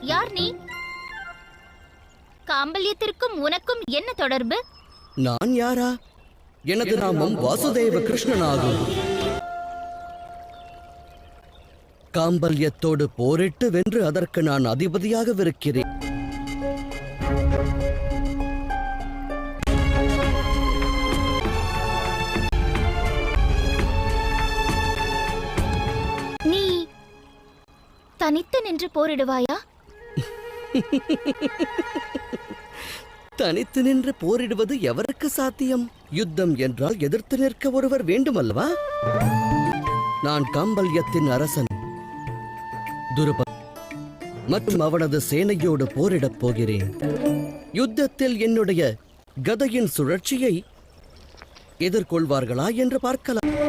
யார் நீ? காம்பல்யத்திற்கும் உனக்கும் என்ன தொடர்பு? நான் யாரா? எனது நாமம் வாசுதேவ கிருஷ்ணனாகும். காம்பல்யத்தோடு போரிட்டு வென்று அதற்கு நான் அதிபதியாகவிருக்கிறேன். நீ தனித்து நின்று போரிடுவாயா? தனித்து நின்று போரிடுவது எவருக்கு சாத்தியம்? யுத்தம் என்றால் எதிர்த்து நிற்க ஒருவர் வேண்டுமல்லவா? நான் காம்பல்யத்தின் அரசன். துருப மற்றும் அவனது சேனையோடு போரிடப் போகிறேன். யுத்தத்தில் என்னுடைய கதையின் சுழற்சியை எதிர்கொள்வார்களா என்று பார்க்கலாம்.